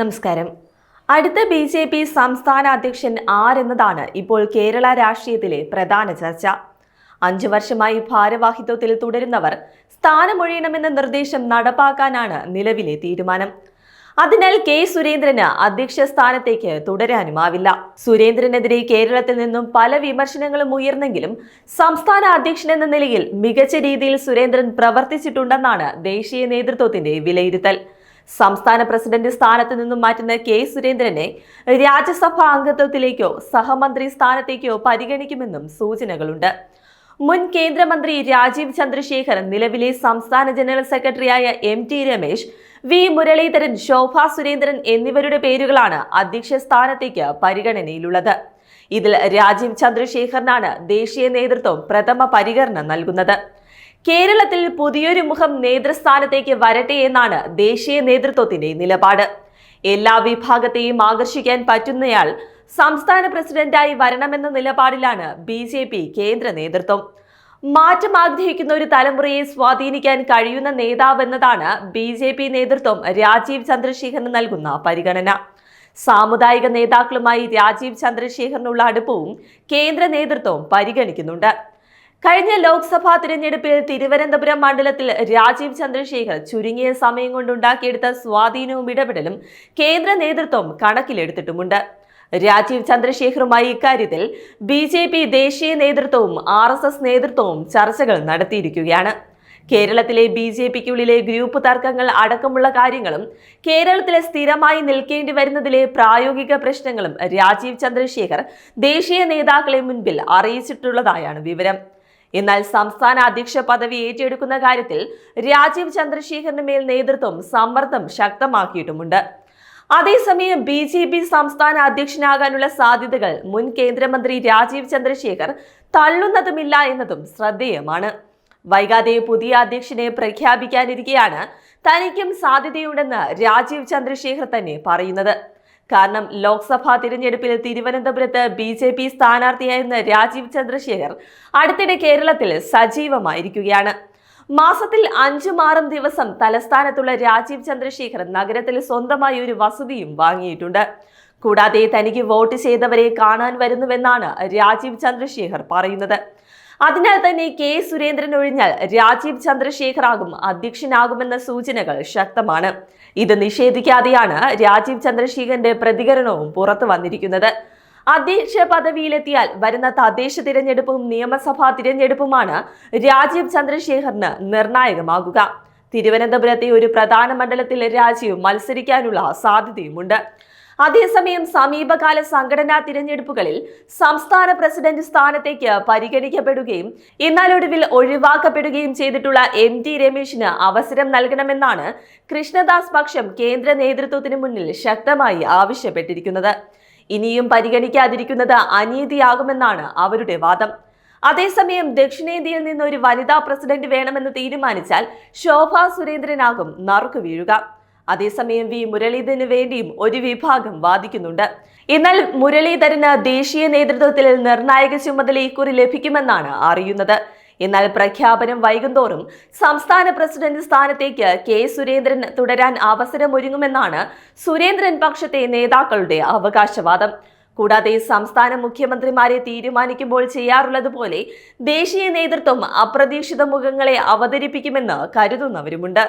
നമസ്കാരം. അടുത്ത B J P സംസ്ഥാന അധ്യക്ഷൻ ആരെന്നതാണ് ഇപ്പോൾ കേരള രാഷ്ട്രീയത്തിലെ പ്രധാന ചർച്ച. അഞ്ചു വർഷമായി ഭാരവാഹിത്വത്തിൽ തുടരുന്നവർ സ്ഥാനമൊഴിയണമെന്ന നിർദ്ദേശം നടപ്പാക്കാനാണ് നിലവിലെ തീരുമാനം. അതിനാൽ കെ സുരേന്ദ്രന് അധ്യക്ഷ സ്ഥാനത്തേക്ക് തുടരാനുമാവില്ല. സുരേന്ദ്രനെതിരെ കേരളത്തിൽ നിന്നും പല വിമർശനങ്ങളും ഉയർന്നെങ്കിലും സംസ്ഥാന അധ്യക്ഷൻ എന്ന നിലയിൽ മികച്ച രീതിയിൽ സുരേന്ദ്രൻ പ്രവർത്തിച്ചിട്ടുണ്ടെന്നാണ് ദേശീയ നേതൃത്വത്തിന്റെ വിലയിരുത്തൽ. സംസ്ഥാന പ്രസിഡന്റ് സ്ഥാനത്ത് നിന്നും മാറ്റുന്ന കെ സുരേന്ദ്രനെ രാജ്യസഭാ അംഗത്വത്തിലേക്കോ സഹമന്ത്രി സ്ഥാനത്തേക്കോ പരിഗണിക്കുമെന്നും സൂചനകളുണ്ട്. മുൻ കേന്ദ്രമന്ത്രി രാജീവ് ചന്ദ്രശേഖർ നിലവിലെ സംസ്ഥാന ജനറൽ സെക്രട്ടറിയായ M T Ramesh V Muraleedharan Shobha Surendran എന്നിവരുടെ പേരുകളാണ് അധ്യക്ഷ സ്ഥാനത്തേക്ക് പരിഗണനയിലുള്ളത്. ഇതിൽ രാജീവ് ചന്ദ്രശേഖറിനാണ് ദേശീയ നേതൃത്വം പ്രഥമ പരിഗണന നൽകുന്നത്. കേരളത്തിൽ പുതിയൊരു മുഖം നേതൃസ്ഥാനത്തേക്ക് വരട്ടെ എന്നാണ് ദേശീയ നേതൃത്വത്തിന്റെ നിലപാട്. എല്ലാ വിഭാഗത്തെയും ആകർഷിക്കാൻ പറ്റുന്നയാൾ സംസ്ഥാന പ്രസിഡന്റായി വരണമെന്ന നിലപാടിലാണ് ബി ജെ പി കേന്ദ്ര നേതൃത്വം. മാറ്റം ആഗ്രഹിക്കുന്ന ഒരു തലമുറയെ സ്വാധീനിക്കാൻ കഴിയുന്ന നേതാവെന്നതാണ് ബി ജെ പി നേതൃത്വം രാജീവ് ചന്ദ്രശേഖരന് നൽകുന്ന പരിഗണന. സാമുദായിക നേതാക്കളുമായി രാജീവ് ചന്ദ്രശേഖറിനുള്ള അടുപ്പവും കേന്ദ്ര നേതൃത്വം പരിഗണിക്കുന്നുണ്ട്. കഴിഞ്ഞ ലോക്സഭാ തിരഞ്ഞെടുപ്പിൽ തിരുവനന്തപുരം മണ്ഡലത്തിൽ രാജീവ് ചന്ദ്രശേഖർ ചുരുങ്ങിയ സമയം കൊണ്ടുണ്ടാക്കിയെടുത്ത സ്വാധീനവും ഇടപെടലും കേന്ദ്ര നേതൃത്വം കണക്കിലെടുത്തിട്ടുമുണ്ട്. രാജീവ് ചന്ദ്രശേഖറുമായി ഇക്കാര്യത്തിൽ ബി ജെ പി ദേശീയ നേതൃത്വവും ആർ എസ് എസ് നേതൃത്വവും ചർച്ചകൾ നടത്തിയിരിക്കുകയാണ്. കേരളത്തിലെ ബി ജെ പിക്കുള്ളിലെ ഗ്രൂപ്പ് തർക്കങ്ങൾ അടക്കമുള്ള കാര്യങ്ങളും കേരളത്തിലെ സ്ഥിരമായി നിൽക്കേണ്ടി വരുന്നതിലെ പ്രായോഗിക പ്രശ്നങ്ങളും രാജീവ് ചന്ദ്രശേഖർ ദേശീയ നേതാക്കളെ മുൻപിൽ അറിയിച്ചിട്ടുള്ളതായാണ് വിവരം. എന്നാൽ സംസ്ഥാന അധ്യക്ഷ പദവി ഏറ്റെടുക്കുന്ന കാര്യത്തിൽ രാജീവ് ചന്ദ്രശേഖറിന് മേൽ നേതൃത്വം സമ്മർദ്ദം ശക്തമാക്കിയിട്ടുമുണ്ട്. അതേസമയം ബി ജെ പി സംസ്ഥാന അധ്യക്ഷനാകാനുള്ള സാധ്യതകൾ മുൻ കേന്ദ്രമന്ത്രി രാജീവ് ചന്ദ്രശേഖർ തള്ളുന്നതുമില്ല എന്നതും ശ്രദ്ധേയമാണ്. വൈകാതെ പുതിയ അധ്യക്ഷനെ പ്രഖ്യാപിക്കാനിരിക്കെയാണ് തനിക്കും സാധ്യതയുണ്ടെന്ന് രാജീവ് ചന്ദ്രശേഖർ തന്നെ പറയുന്നത്. കാരണം ലോക്സഭാ തിരഞ്ഞെടുപ്പിൽ തിരുവനന്തപുരത്ത് ബി ജെ പി സ്ഥാനാർത്ഥിയായിരുന്ന രാജീവ് ചന്ദ്രശേഖർ അടുത്തിടെ കേരളത്തിൽ സജീവമായിരിക്കുകയാണ്. മാസത്തിൽ അഞ്ചും ആറും ദിവസം തലസ്ഥാനത്തുള്ള രാജീവ് ചന്ദ്രശേഖർ നഗരത്തിൽ സ്വന്തമായി ഒരു വസതിയും വാങ്ങിയിട്ടുണ്ട്. കൂടാതെ തനിക്ക് വോട്ട് ചെയ്തവരെ കാണാൻ വരുന്നുവെന്നാണ് രാജീവ് ചന്ദ്രശേഖർ പറയുന്നത്. അതിനാൽ തന്നെ കെ സുരേന്ദ്രൻ ഒഴിഞ്ഞാൽ രാജീവ് ചന്ദ്രശേഖർ ആകും അധ്യക്ഷനാകുമെന്ന സൂചനകൾ ശക്തമാണ്. ഇത് നിഷേധിക്കാതെയാണ് രാജീവ് ചന്ദ്രശേഖരന്റെ പ്രതികരണവും പുറത്തു വന്നിരിക്കുന്നത്. അധ്യക്ഷ പദവിയിലെത്തിയാൽ വരുന്ന തദ്ദേശ തിരഞ്ഞെടുപ്പും നിയമസഭാ തിരഞ്ഞെടുപ്പുമാണ് രാജീവ് ചന്ദ്രശേഖറിന് നിർണായകമാകുക. തിരുവനന്തപുരത്തെ ഒരു പ്രധാന മണ്ഡലത്തിൽ രാജീവ് മത്സരിക്കാനുള്ള സാധ്യതയുമുണ്ട്. അതേസമയം സമീപകാല സംഘടനാ തിരഞ്ഞെടുപ്പുകളിൽ സംസ്ഥാന പ്രസിഡന്റ് സ്ഥാനത്തേക്ക് പരിഗണിക്കപ്പെടുകയും എന്നാൽ ഒടുവിൽ ഒഴിവാക്കപ്പെടുകയും ചെയ്തിട്ടുള്ള എം ടി രമേശിന് അവസരം നൽകണമെന്നാണ് കൃഷ്ണദാസ് പക്ഷം കേന്ദ്ര നേതൃത്വത്തിന് മുന്നിൽ ശക്തമായി ആവശ്യപ്പെട്ടിരിക്കുന്നത്. ഇനിയും പരിഗണിക്കാതിരിക്കുന്നത് അനീതിയാകുമെന്നാണ് അവരുടെ വാദം. അതേസമയം ദക്ഷിണേന്ത്യയിൽ നിന്ന് ഒരു വനിതാ പ്രസിഡന്റ് വേണമെന്ന് തീരുമാനിച്ചാൽ ശോഭ സുരേന്ദ്രനാകും നറുക്കു വീഴുക. അതേസമയം വി മുരളീധരന് വേണ്ടിയും ഒരു വിഭാഗം വാദിക്കുന്നുണ്ട്. എന്നാൽ മുരളീധരന് ദേശീയ നേതൃത്വത്തിൽ നിർണായക ചുമതല ഇക്കുറി ലഭിക്കുമെന്നാണ് അറിയുന്നത്. എന്നാൽ പ്രഖ്യാപനം വൈകുന്തോറും സംസ്ഥാന പ്രസിഡന്റ് സ്ഥാനത്തേക്ക് കെ സുരേന്ദ്രൻ തുടരാൻ അവസരമൊരുങ്ങുമെന്നാണ് സുരേന്ദ്രൻ പക്ഷത്തെ നേതാക്കളുടെ അവകാശവാദം. കൂടാതെ സംസ്ഥാന മുഖ്യമന്ത്രിമാരെ തീരുമാനിക്കുമ്പോൾ ചെയ്യാറുള്ളതുപോലെ ദേശീയ നേതൃത്വം അപ്രതീക്ഷിത മുഖങ്ങളെ അവതരിപ്പിക്കുമെന്ന് കരുതുന്നവരുമുണ്ട്.